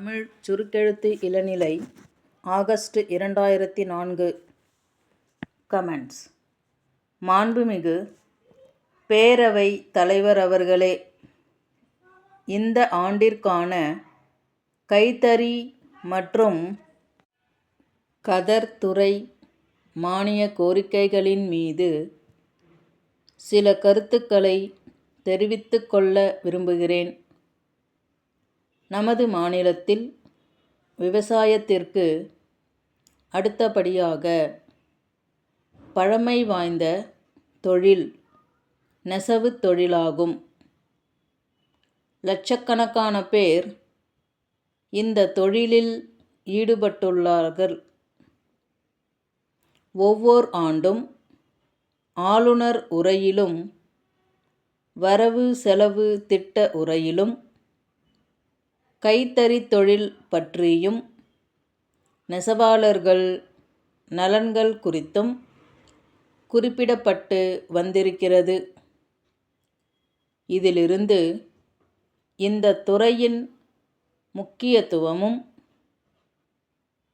தமிழ் சுருக்கெழுத்து இளநிலை ஆகஸ்ட் இரண்டாயிரத்தி நான்கு. கமெண்ட்ஸ் மாண்புமிகு பேரவை தலைவர் அவர்களே இந்த ஆண்டிற்கான கைத்தறி மற்றும் கதர் துறை மானிய கோரிக்கைகளின் மீது சில கருத்துக்களை தெரிவித்துக்கொள்ள விரும்புகிறேன். நமது மாநிலத்தில் விவசாயத்திற்கு அடுத்தபடியாக பழமை வாய்ந்த தொழில் நெசவுத் தொழிலாகும். லட்சக்கணக்கான பேர் இந்த தொழிலில் ஈடுபட்டுள்ளார்கள். ஒவ்வொர் ஆண்டும் ஆளுநர் உரையிலும் வரவு செலவு திட்ட உரையிலும் கைத்தறித் தொழில் பற்றியும் நெசவாளர்கள் நலன்கள் குறித்தும் குறிப்பிடப்பட்டு வந்திருக்கிறது. இதிலிருந்து இந்த துறையின் முக்கியத்துவமும்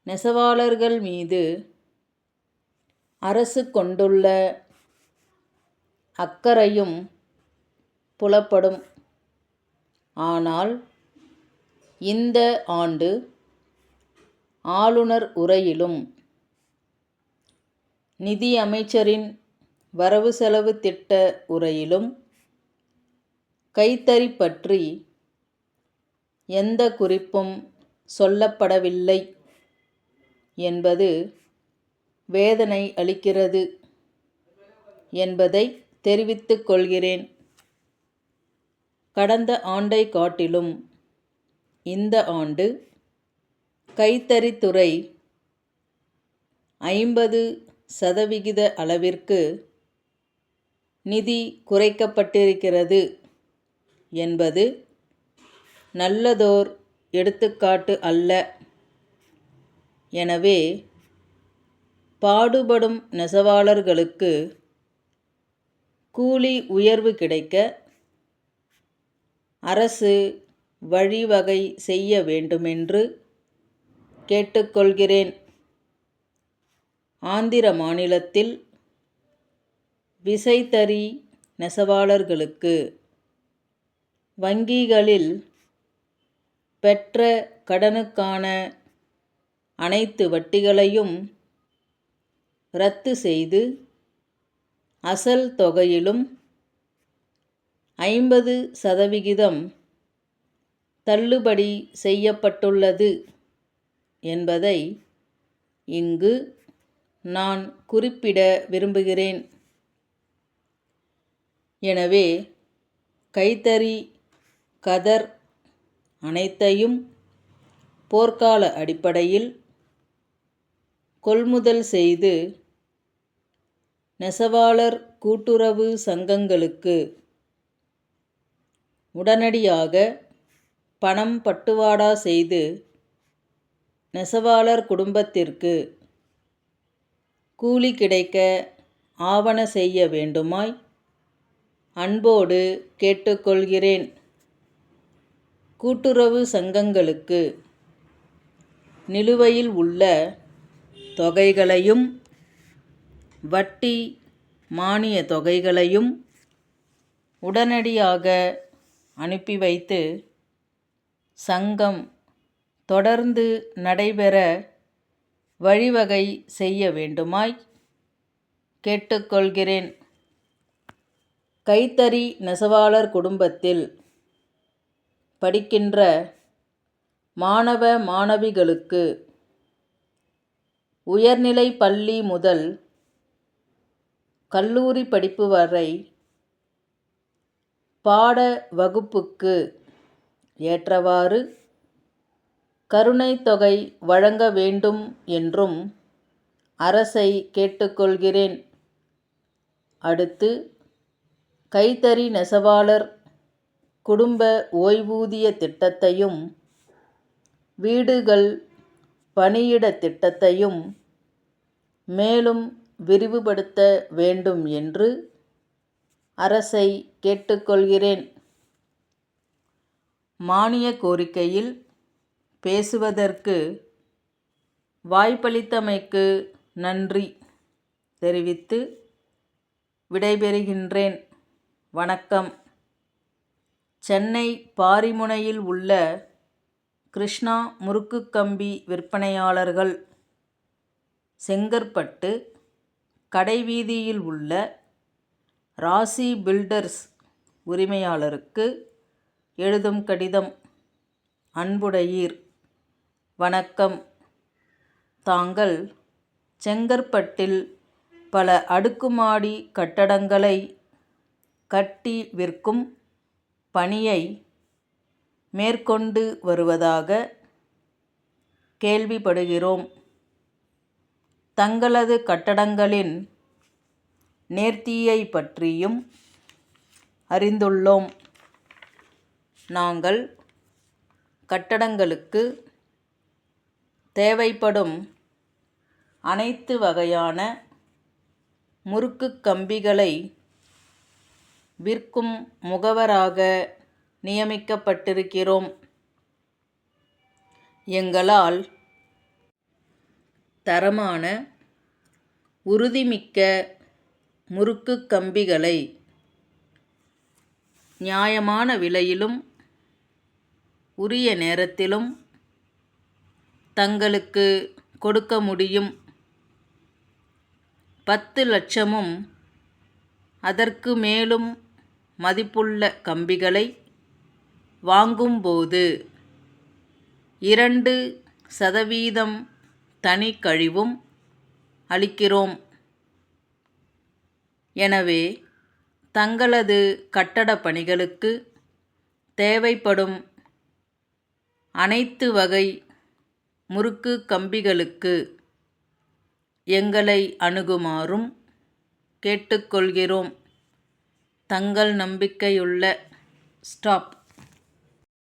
நெசவாளர்கள் மீது அரசு கொண்டுள்ள அக்கறையும் புலப்படும். ஆனால் இந்த ஆண்டு ஆளுநர் உரையிலும் நிதி அமைச்சரின் வரவு செலவு திட்ட உரையிலும் கைத்தறி பற்றி எந்த குறிப்பும் சொல்லப்படவில்லை என்பது வேதனை அளிக்கிறது என்பதை தெரிவித்துக் கொள்கிறேன். கடந்த ஆண்டை காட்டிலும் இந்த ஆண்டு கைத்தறித்துறை ஐம்பது சதவிகித அளவிற்கு நிதி குறைக்கப்பட்டிருக்கிறது என்பது நல்லதோர் எடுத்துக்காட்டு அல்ல. எனவே பாடுபடும் நெசவாளர்களுக்கு கூலி உயர்வு கிடைக்க அரசு வழிவகை செய்ய வேண்டுமென்று கேட்டுக்கொள்கிறேன். ஆந்திர மாநிலத்தில் விசைத்தறி நெசவாளர்களுக்கு வங்கிகளில் பெற்ற கடனுக்கான அனைத்து வட்டிகளையும் ரத்து செய்து அசல் தொகையிலும் ஐம்பது சதவிகிதம் தள்ளுபடி செய்யப்பட்டுள்ளது என்பதை இங்கு நான் குறிப்பிட விரும்புகிறேன். எனவே கைத்தறி கதர் அனைத்தையும் போர்க்கால அடிப்படையில் கொள்முதல் செய்து நெசவாளர் கூட்டுறவு சங்கங்களுக்கு உடனடியாக பணம் பட்டுவாடா செய்து நெசவாளர் குடும்பத்திற்கு கூலி கிடைக்க ஆவண செய்ய வேண்டுமாய் அன்போடு கேட்டுக்கொள்கிறேன். கூட்டுறவு சங்கங்களுக்கு நிலுவையில் உள்ள தொகைகளையும் வட்டி மானிய தொகைகளையும் உடனடியாக அனுப்பி வைத்து சங்கம் தொடர்ந்து நடைபெற வழிவகை செய்ய வேண்டுமாய் கேட்டுக்கொள்கிறேன். கைத்தறி நெசவாளர் குடும்பத்தில் படிக்கின்ற மாணவ மாணவிகளுக்கு உயர்நிலை பள்ளி முதல் கல்லூரி படிப்பு வரை பாட வகுப்புக்கு ஏற்றவாறு கருணைத் தொகை வழங்க வேண்டும் என்றும் அரசை கேட்டுக்கொள்கிறேன். அடுத்து கைத்தறி நெசவாளர் குடும்ப ஓய்வூதிய திட்டத்தையும் வீடுகள் பணியிட திட்டத்தையும் மேலும் விரிவுபடுத்த வேண்டும் என்று அரசை கேட்டுக்கொள்கிறேன். மானிய கோரிக்கையில் பேசுவதற்கு வாய்ப்பளித்தமைக்கு நன்றி தெரிவித்து விடைபெறுகின்றேன். வணக்கம். சென்னை பாரிமுனையில் உள்ள கிருஷ்ணா முறுக்கு கம்பி விற்பனையாளர்கள் செங்கற்பட்டு கடைவீதியில் உள்ள ராசி பில்டர்ஸ் உரிமையாளருக்கு எழுதும் கடிதம். அன்புடையீர். வணக்கம். தாங்கள் செங்கற்பட்டில் பல அடுக்குமாடி கட்டடங்களை கட்டி விற்கும் பணியை மேற்கொண்டு வருவதாக கேள்விப்படுகிறோம். தங்களது கட்டடங்களின் நேர்த்தியை பற்றியும் அறிந்துள்ளோம். நாங்கள் கட்டடங்களுக்கு தேவைப்படும் அனைத்து வகையான முறுக்கு கம்பிகளை விற்கும் முகவராக நியமிக்கப்பட்டிருக்கிறோம். எங்களால் தரமான உறுதிமிக்க முறுக்கு கம்பிகளை நியாயமான விலையிலும் உரிய நேரத்திலும் தங்களுக்கு கொடுக்க முடியும். பத்து லட்சமும் அதற்கு மேலும் மதிப்புள்ள கம்பிகளை வாங்கும்போது இரண்டு சதவீதம் தனி கழிவும் அளிக்கிறோம். எனவே தங்களது கட்டட பணிகளுக்கு தேவைப்படும் அனைத்து வகை முறுக்கு கம்பிகளுக்கு எங்களை அணுகுமாறும் கேட்டுக்கொள்கிறோம். தங்கள் நம்பிக்கையுள்ள ஸ்டாப்.